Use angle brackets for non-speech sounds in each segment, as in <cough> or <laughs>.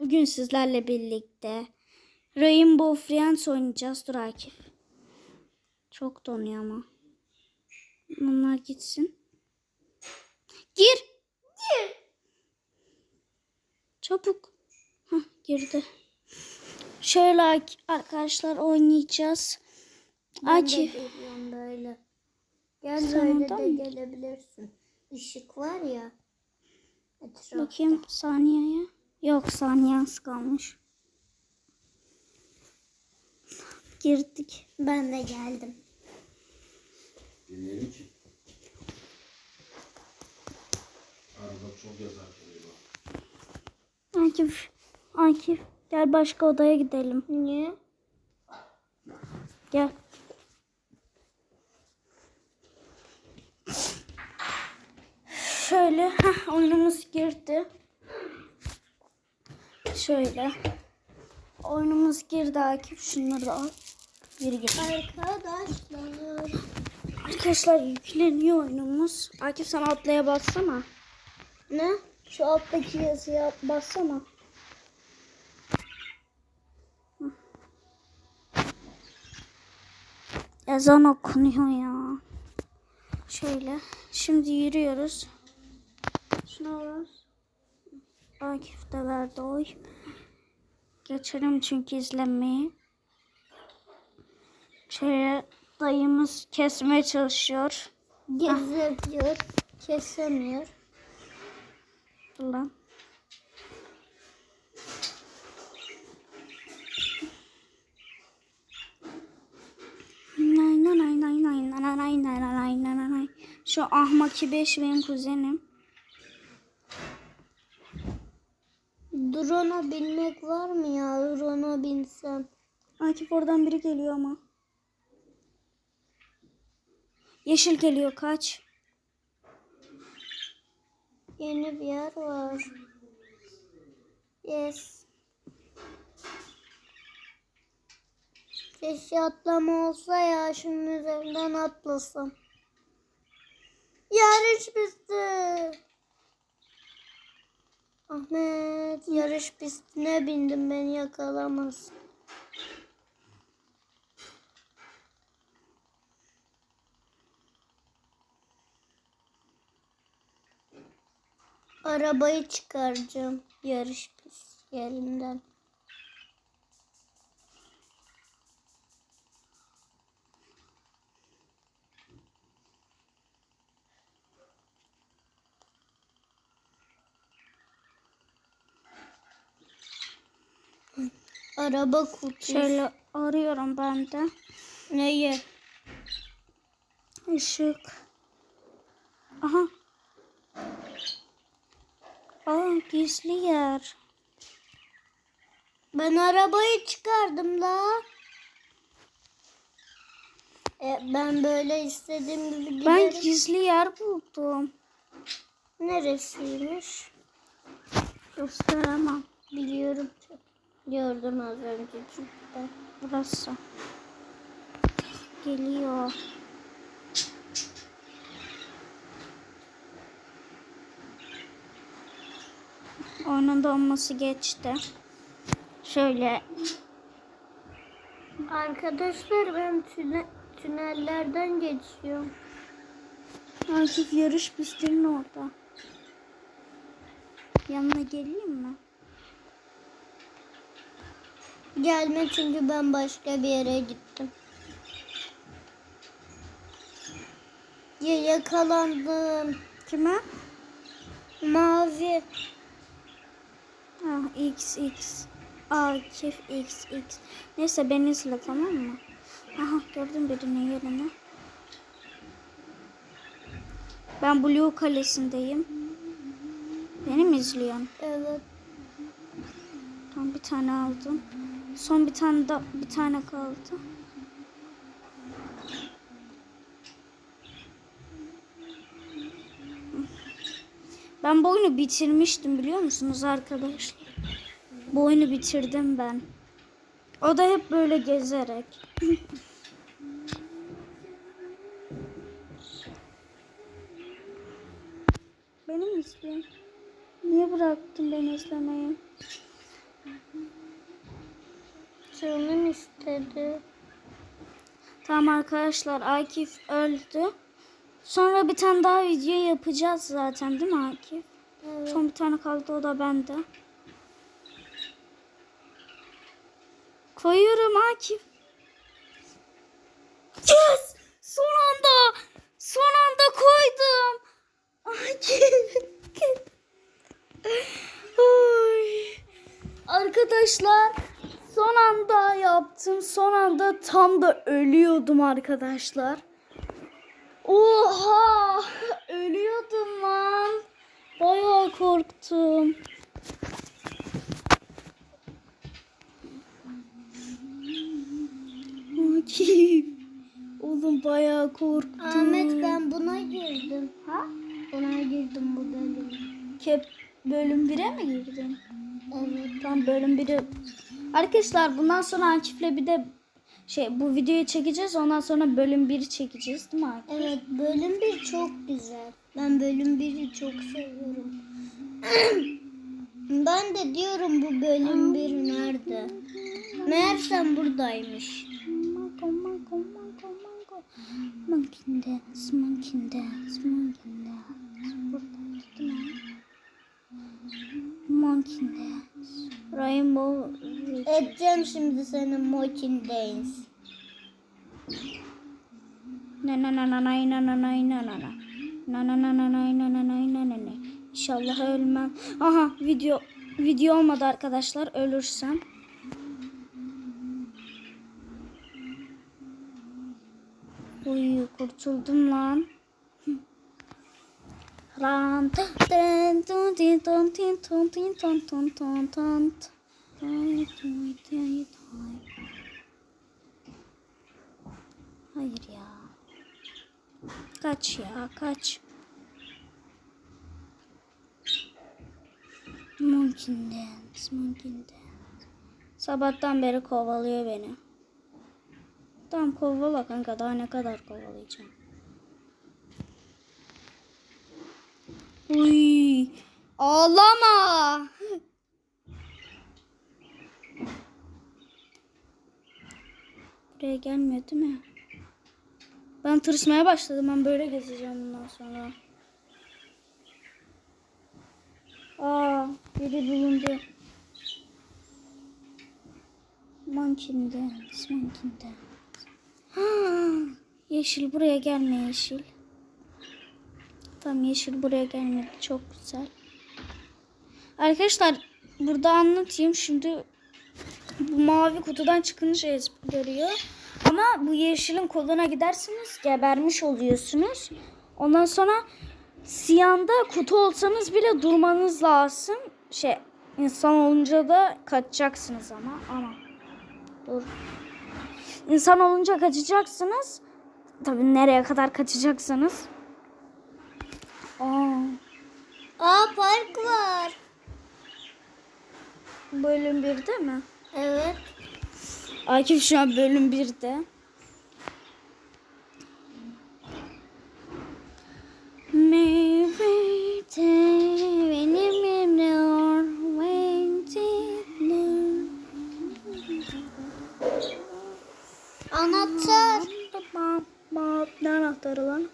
Bugün sizlerle birlikte Rainbow Friends oynayacağız. Dur Akif. Çok donuyor ama. Bunlar gitsin. Gir. Gir. Çabuk. Hah girdi. Şöyle arkadaşlar oynayacağız. Ben Akif. böyle. Gel Sen böyle de mı? gelebilirsin. Işık var ya. Etrafta. Bakayım saniyeye. Yok saniye az kalmış. Girdik. Ben de geldim. Dinleyelim ki. Arada çok yazar geliyor. Akif. Akif. Gel başka odaya gidelim. Niye? Gel. Şöyle heh, oyunumuz girdi. Şöyle. Oyunumuz girdi Akif. Şunları da al. Geri gir. Arkadaşlar. Arkadaşlar yükleniyor oyunumuz. Akif sen atlaya bassana. Ne? Şu alttaki yazıya bassana. Ezan okunuyor ya. Şöyle. Şimdi yürüyoruz. Şuna bas. Akif'telerde oy. Geçelim çünkü izlemeyi. Şöyle dayımız kesmeye çalışıyor. Geziyor, kesemiyor. Ulan. Şu Ahmaki 5 benim kuzenim. Drone'a binmek var mı ya? Drone'a binsem. Akif oradan biri geliyor ama. Yeşil geliyor kaç. Yeni bir yer var. Yes. Keşke atlama olsa ya şunun üzerinden atlasam. Yarış pisti. Ahmet yarış pistine bindim beni yakalamaz. Arabayı çıkaracağım yarış pist yerinden. Araba kutusu. Şöyle arıyorum ben de. Neyi? Işık. Aha. Aa gizli yer. Ben arabayı çıkardım la. E, ben böyle istediğim gibi giderim. Ben gizli yer buldum. Neresiymiş? Gösteremem. Biliyorum. Gördüm az önce çünkü ben. Burası. Geliyor. Oyunun donması geçti. Şöyle Arkadaşlar ben tüne, tünellerden geçiyorum. Akif yarış pistinin orada. Yanına geleyim mi? Gelme çünkü ben başka bir yere gittim. Ya yakalandım. Kime? Mavi. Ah X X. Akif X X. Neyse beni izle tamam mı? Aha gördüm birinin yerini. Ben Blue Kalesi'ndeyim. Beni mi izliyorsun? Evet. Tam bir tane aldım. Son bir tane da bir tane kaldı. Ben bu oyunu bitirmiştim biliyor musunuz arkadaşlar? Bu oyunu bitirdim ben. O da hep böyle gezerek. Beni mi izliyorsun? Niye bıraktın beni izlemeyi? Dedi. Tamam arkadaşlar Akif öldü. Sonra bir tane daha video yapacağız zaten değil mi Akif? Evet. Son bir tane kaldı o da bende. Koyuyorum Akif. Yes! Son anda! Son anda koydum. Akif. <laughs> Arkadaşlar son anda yaptım. Son anda tam da ölüyordum arkadaşlar. Oha! Ölüyordum lan. Bayağı korktum. Oğlum bayağı korktum. Ahmet ben buna girdim. Ha? Buna girdim bu bölüm. Kep bölüm 1'e mi girdin? Evet. Tam bölüm 1'i. Arkadaşlar bundan sonra Akif'le bir de şey bu videoyu çekeceğiz. Ondan sonra bölüm 1'i çekeceğiz değil mi Akif? Evet bölüm 1 çok güzel. Ben bölüm 1'i çok seviyorum. <clears throat> ben de diyorum bu bölüm 1 nerede? Meğersem buradaymış. Monkey dance, monkey dance, monkey dance. Monkey dance. Rainbow. Edeceğim şimdi senin Mokin Dance. Na na na na na na na na na na na. Na na na na na na na na na na na. İnşallah ölmem. Aha video video olmadı arkadaşlar ölürsem. Uy kurtuldum lan. Toy. Hayır ya. Kaç ya kaç. Monkey dance, monkey dance. Sabahtan beri kovalıyor beni. Tamam kovala kanka daha ne kadar kovalayacağım. Uy, ağlama. Buraya gelmiyor değil mi? Ben tırsmaya başladım. Ben böyle gezeceğim bundan sonra. Aa, biri bulundu. Monkey dance. Ha, yeşil buraya gelme yeşil. Tamam yeşil buraya gelmedi. Çok güzel. Arkadaşlar burada anlatayım. Şimdi bu mavi kutudan çıkınca ezber görüyor. Ama bu yeşilin koluna giderseniz gebermiş oluyorsunuz. Ondan sonra siyanda kutu olsanız bile durmanız lazım. Şey insan olunca da kaçacaksınız ama. Ama dur. İnsan olunca kaçacaksınız. Tabii nereye kadar kaçacaksınız. Aa, Aa park var. bölüm 1'de mi? Evet. Akif şu an bölüm 1'de. Meyvede benim emriyor Anahtar. Ne anahtarı lan?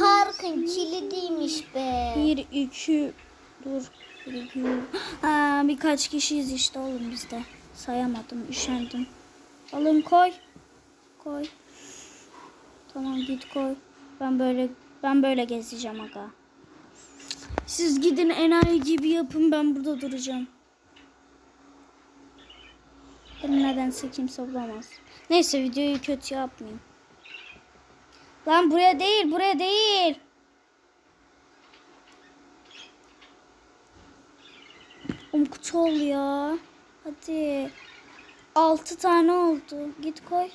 Parkın kilidiymiş be. Bir, iki, dur. Bir, iki. Birkaç kişiyiz işte oğlum biz de. Sayamadım, üşendim. Alın koy. Koy. Tamam git koy. Ben böyle ben böyle gezeceğim aga. Siz gidin enayi gibi yapın ben burada duracağım. Beni nedense kimse bulamaz. Neyse videoyu kötü yapmayayım. Lan buraya değil buraya değil. Um kutu ol ya. Hadi. Altı tane oldu. Git koy.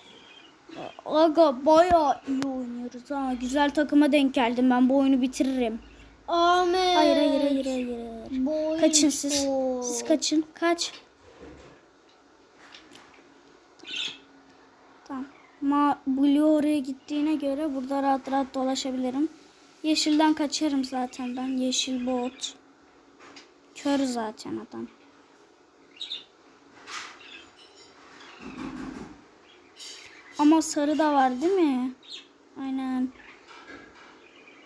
Aga bayağı iyi oynuyoruz ha. Güzel takıma denk geldim. Ben bu oyunu bitiririm. Ahmet. Hayır hayır hayır hayır. Boy Kaçın siz. Siz kaçın. Kaç. Tamam. Ma Blue oraya gittiğine göre burada rahat rahat dolaşabilirim. Yeşilden kaçarım zaten ben. Yeşil bot. Kör zaten adam. Ama sarı da var değil mi? Aynen.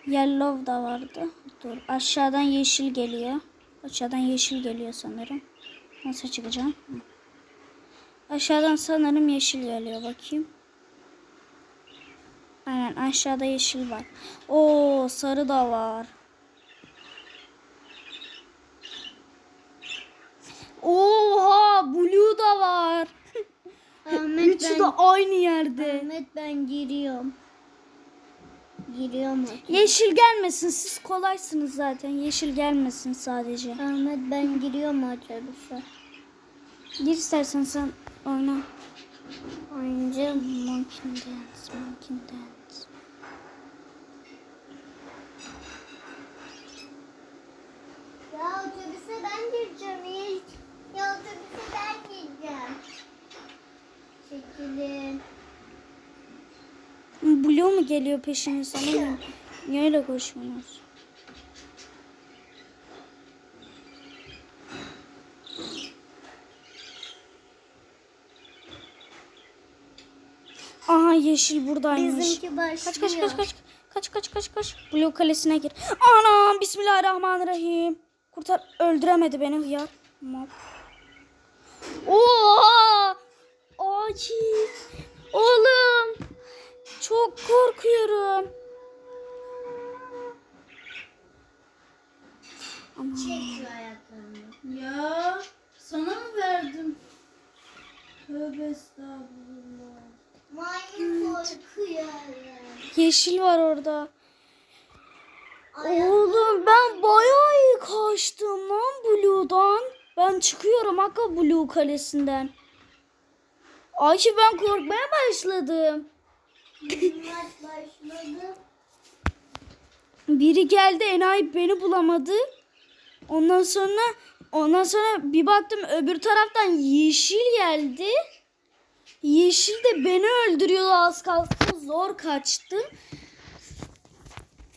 Yellow da vardı. Dur aşağıdan yeşil geliyor. Aşağıdan yeşil geliyor sanırım. Nasıl çıkacağım? Aşağıdan sanırım yeşil geliyor bakayım. Aynen aşağıda yeşil var. Oo sarı da var. Blue da var. Ahmet Üçü ben, de aynı yerde. Ahmet ben giriyorum. Giriyorum. hadi. Yeşil gelmesin. Siz kolaysınız zaten. Yeşil gelmesin sadece. Ahmet ben giriyorum otobüse. Gir istersen sen oyna. Oynayacağım. Monkey Dance, Monkey Dance. Ya otobüse ben gireceğim hiç. Ya otobüse ben gireceğim. Çekilin. Blue mu geliyor peşinizden? ama Niye öyle koşmuyorsunuz? Aha yeşil buradaymış. Bizimki başlıyor. Kaç kaç kaç kaç. Kaç kaç kaç kaç. Blue kalesine gir. Anam bismillahirrahmanirrahim. Kurtar öldüremedi beni hıyar. Tamam. Oha! Akif. Oğlum. Çok korkuyorum. Çek ayaklarını. Ya sana mı verdim? Tövbe estağfurullah. Maymun korkuyor. Yeşil var orada. Oğlum ben bayağı iyi kaçtım lan Blue'dan. Ben çıkıyorum Akka Blue kalesinden. Ayşe ben korkmaya başladım. Başladı. <laughs> Biri geldi enayi beni bulamadı. Ondan sonra ondan sonra bir baktım öbür taraftan yeşil geldi. Yeşil de beni öldürüyordu az kalsın zor kaçtım.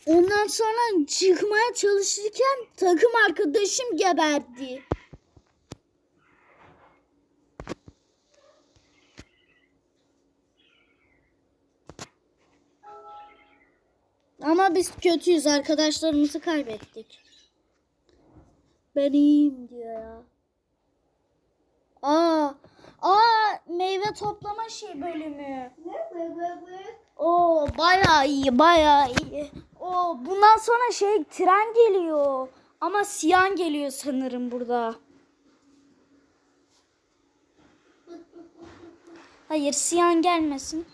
Ondan sonra çıkmaya çalışırken takım arkadaşım geberdi. Ama biz kötüyüz. Arkadaşlarımızı kaybettik. Ben iyiyim diyor ya. Aa, aa meyve toplama şey bölümü. Oo bayağı iyi, bayağı iyi. Oo bundan sonra şey tren geliyor. Ama siyan geliyor sanırım burada. Hayır siyan gelmesin.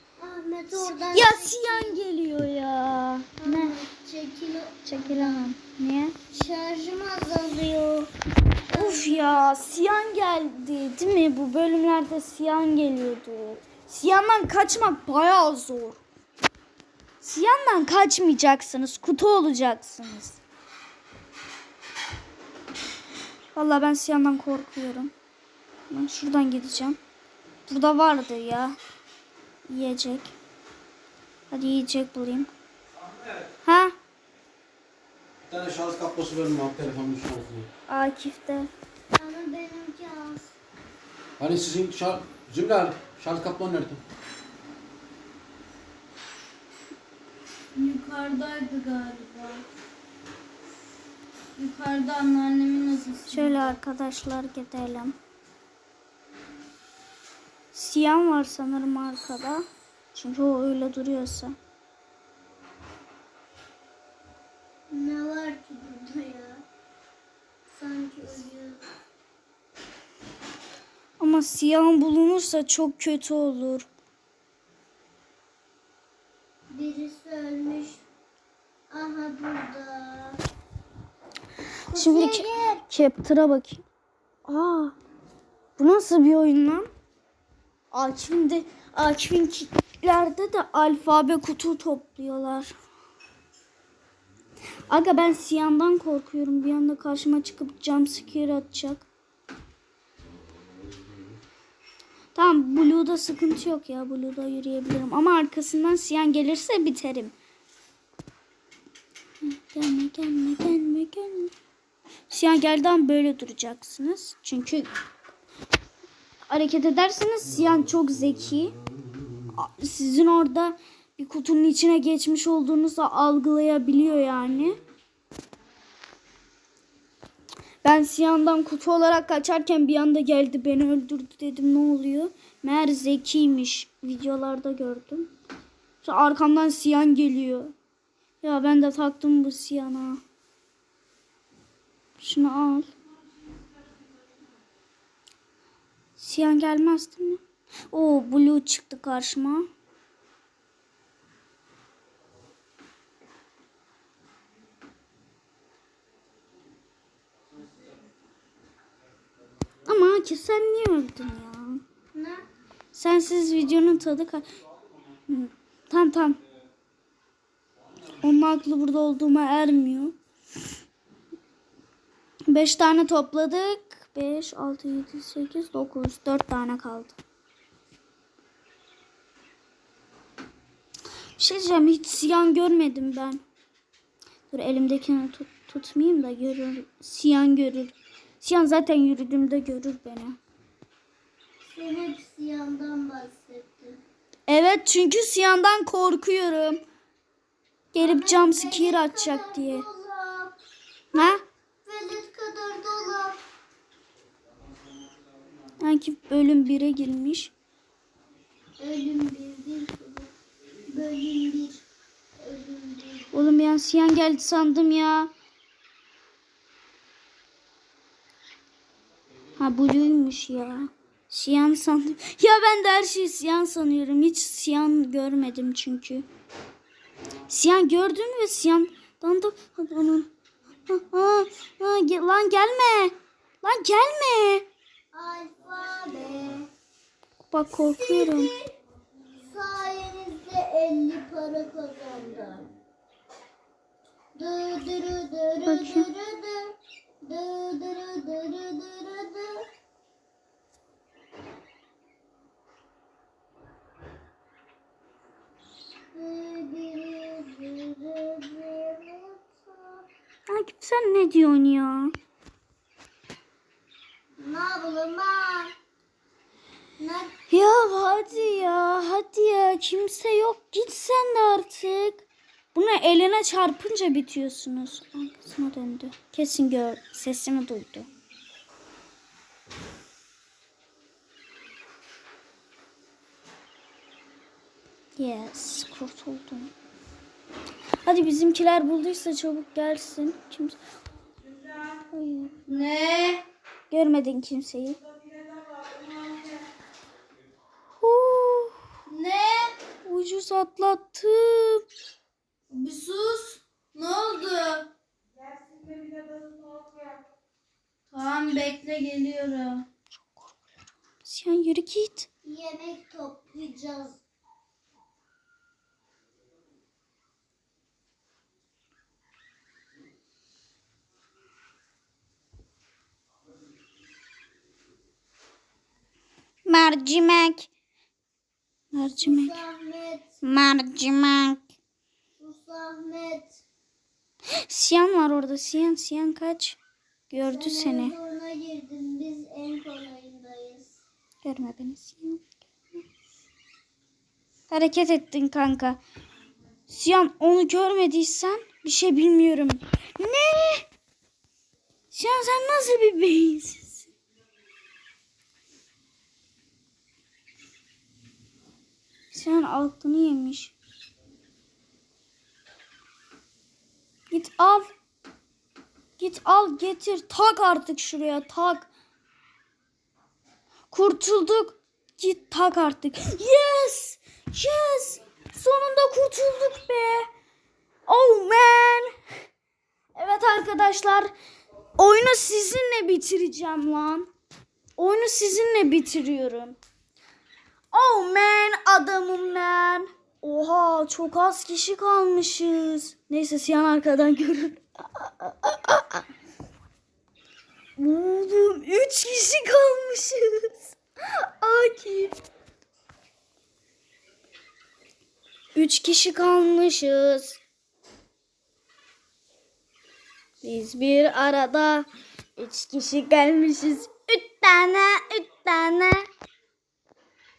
Ahmet oradan Ya siyan geliyor ya. Ne? çekil. Çekilemem. Niye? Şarjım azalıyor. Of ya Siyan geldi değil mi? Bu bölümlerde Siyan geliyordu. Siyan'dan kaçmak bayağı zor. Siyan'dan kaçmayacaksınız. Kutu olacaksınız. Vallahi ben Siyan'dan korkuyorum. Ben şuradan gideceğim. Burada vardı ya. Yiyecek. Hadi yiyecek bulayım. Ha? Bir tane şarj kablosu verin abi telefonun şarjını. Akif'te. Ama benimki az. Hani sizin şarj... Zümrüt şarj kablon nerede? Yukarıdaydı galiba. Yukarıda anneannemin odası. Şöyle arkadaşlar gidelim. Siyan var sanırım arkada. Çünkü o öyle duruyorsa. Ne var ki burada ya? Sanki ölüyor. Ama siyan bulunursa çok kötü olur. Birisi ölmüş. Aha burada. Şimdi ke- Captur'a bakayım. Aa, bu nasıl bir oyun lan? Akif'in de Akif'inkilerde de alfabe kutu topluyorlar. Aga ben Siyan'dan korkuyorum. Bir anda karşıma çıkıp jumpscare atacak. Tamam Blue'da sıkıntı yok ya. Blue'da yürüyebilirim. Ama arkasından Siyan gelirse biterim. Gelme gelme gelme gelme. Siyan geldiği an böyle duracaksınız. Çünkü hareket ederseniz Siyan çok zeki. sizin orada bir kutunun içine geçmiş olduğunuzu algılayabiliyor yani. Ben Siyan'dan kutu olarak kaçarken bir anda geldi beni öldürdü dedim ne oluyor? Meğer zekiymiş. Videolarda gördüm. Sonra arkamdan Siyan geliyor. Ya ben de taktım bu Siyan'a. Şunu al. Siyan gelmez değil mi? Oo Blue çıktı karşıma. Ama ki sen niye öldün ya? Ne? Sensiz videonun tadı ka... Hı, Tamam tamam. Onun aklı burada olduğuma ermiyor. Beş tane topladık. Beş, altı, yedi, sekiz, dokuz. Dört tane kaldı. Bir şey diyeceğim. Hiç siyan görmedim ben. Dur elimdekini tut, tutmayayım da görür. Siyan görür. Siyan zaten yürüdüğümde görür beni. Sen hep siyandan bahsettin. Evet çünkü Siyan'dan korkuyorum. Gelip cam scare atacak diye. Dolap. Ha? Velet kadar dolap. Sanki bölüm 1'e girmiş. Bölüm bir. Ölüm bir. Oğlum ben Siyan geldi sandım ya. Ha Blue'ymuş ya. Siyan sandım. Ya ben de her şeyi Siyan sanıyorum. Hiç Siyan görmedim çünkü. Siyan gördüm ve Siyan'dan da onun. Ha, ha, ha, lan gelme. Lan gelme. Alfabe. Bak korkuyorum. Sayenizde 50 para kazandım. Dı dırı dırı Bakayım. dırı dı. Dı dırı dırı dırı dı. Dı dırı dırı dırı dı. Akif sen ne diyorsun ya? Ne yapalım ben? Ne? Ya hadi ya hadi ya kimse yok git sen de artık. Bunu eline çarpınca bitiyorsunuz. Arkasına döndü. Kesin gör sesimi duydu. Yes kurtuldum. Hadi bizimkiler bulduysa çabuk gelsin. Kimse... Ne? Görmedin kimseyi. Huh. Ne? Ucuz atlattım. Bir sus. Ne oldu? Tamam bekle geliyorum. Sen yürü git. Yemek toplayacağız. Mercimek. Mercimek. Mercimek. Sus Ahmet. Siyan var orada. Siyan, Siyan kaç. Gördü Sen seni. en sonuna girdin. Biz en kolayındayız. Görme beni Siyan. Hareket ettin kanka. Siyan onu görmediysen bir şey bilmiyorum. Ne? Siyan sen nasıl bir beyinsin? Siyan aklını yemiş. Git al. Git al getir. Tak artık şuraya tak. Kurtulduk. Git tak artık. Yes! Yes! Sonunda kurtulduk be. Oh man. Evet arkadaşlar. Oyunu sizinle bitireceğim lan. Oyunu sizinle bitiriyorum. Oh man man. Çok az kişi kalmışız. Neyse Siyan arkadan görür. Oğlum 3 kişi kalmışız. Akif. 3 kişi kalmışız. Biz bir arada 3 kişi gelmişiz. 3 tane, 3 tane.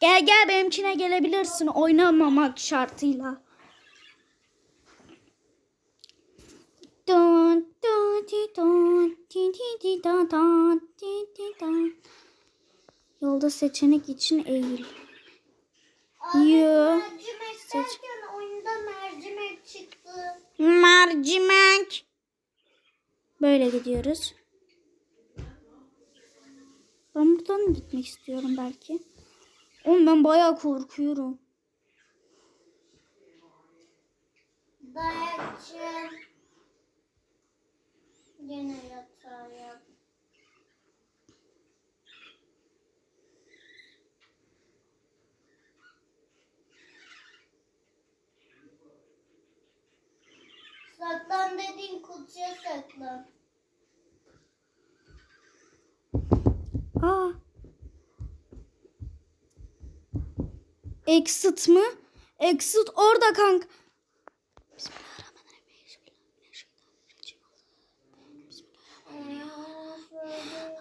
Gel gel benimkine gelebilirsin oynamamak şartıyla. Da da da. Yolda seçenek için eğil. Yo. Derken oyunda mercimek çıktı. Mercimek. Böyle gidiyoruz. Ben buradan gitmek istiyorum belki? Oğlum ben bayağı korkuyorum. Dayakçı. Exit mı? Exit orada kanka.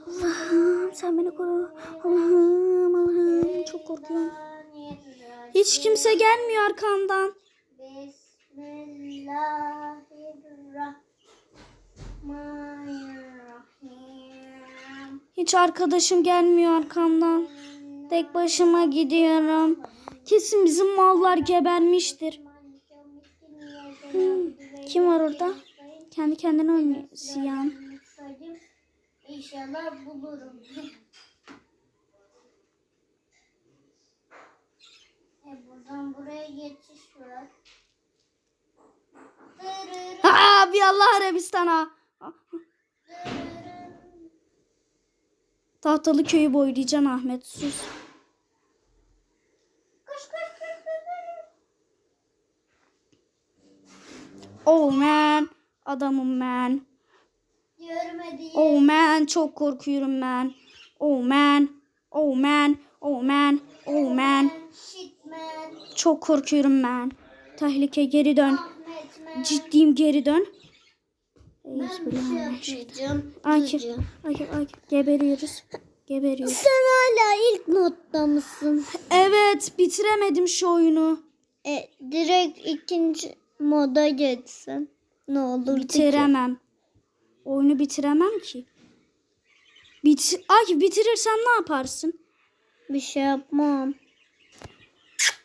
Allah'ım sen beni koru. Allah'ım Allah'ım çok korkuyorum. Hiç kimse gelmiyor. Bismillahirrahmanirrahim. Hiç arkadaşım gelmiyor arkamdan. Tek başıma gidiyorum. Kesin bizim mallar gebermiştir. Hmm, Kim var orada? Kendi kendine oynuyor. Siyan. İnşallah bulurum. e buradan buraya geçiş var. Aa, bir Allah Arabistan'a. Tahtalı köyü boylayacaksın Ahmet sus. Koş koş koş koş. koş. Oh man. Adamım. Görmediğim. Oh man. Çok korkuyorum ben. Oh man. Oh man. Oh man. Oh man. Çok korkuyorum ben. Tehlike geri dön. Ciddiyim geri dön. Ben bir şey yapmayacağım. Akif, Akif, Akif. Geberiyoruz. Geberiyoruz. Sen hala ilk modda mısın? Evet bitiremedim şu oyunu. E, direkt ikinci moda geçsin. Ne olur Bitiremem. Oyunu bitiremem ki. Bit Akif bitirirsen ne yaparsın? Bir şey yapmam.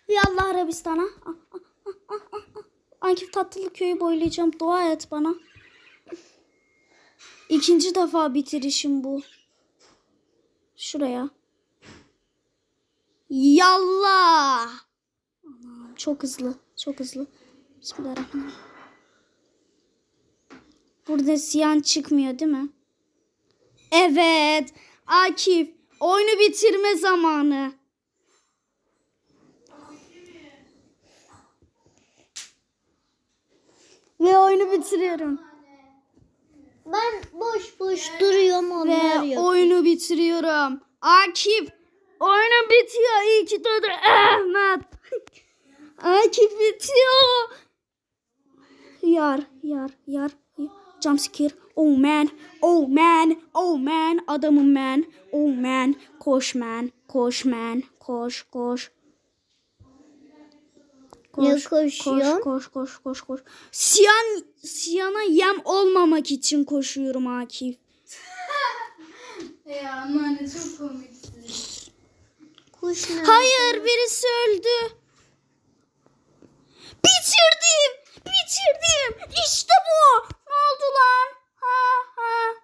Yallah Arabistan'a. Ah, ah, ah, ah, ah, ah. Akif tatlı köyü boylayacağım. Dua et bana. İkinci defa bitirişim bu. Şuraya. Yallah. Anam, çok hızlı. Çok hızlı. Bismillahirrahmanirrahim. Burada siyan çıkmıyor değil mi? Evet. Akif. Oyunu bitirme zamanı. Ve oyunu bitiriyorum. Ben boş boş duruyorum Ve yok. oyunu bitiriyorum. Akif oyunu bitiyor. İyi ki doğdu Ahmet. <laughs> Akif bitiyor. Yar yar yar. Jumpscare. Oh man. Oh man. Oh man. Adamım man. Oh man. Koş man. Koş man. Koş koş. Koş? Koş koş koş koş koş. Siyan Siyana yem olmamak için koşuyorum Akif. <laughs> Ya anneanne çok komiksin. Kuş? Hayır birisi öldü. Bitirdim. Bitirdim. İşte bu. Ne oldu lan? Ha ha.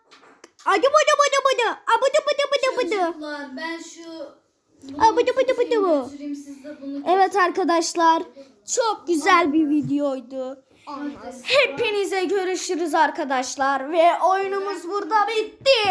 Adı bıdı bıdı bıdı. Abudu bıdı bıdı bıdı. Çocuklar ben şu Aa, bıdı bıdı bıdı bu. götüreyim siz de bunu Evet arkadaşlar. Çok güzel bir videoydu. Hepinize görüşürüz arkadaşlar. Ve oyunumuz burada bitti.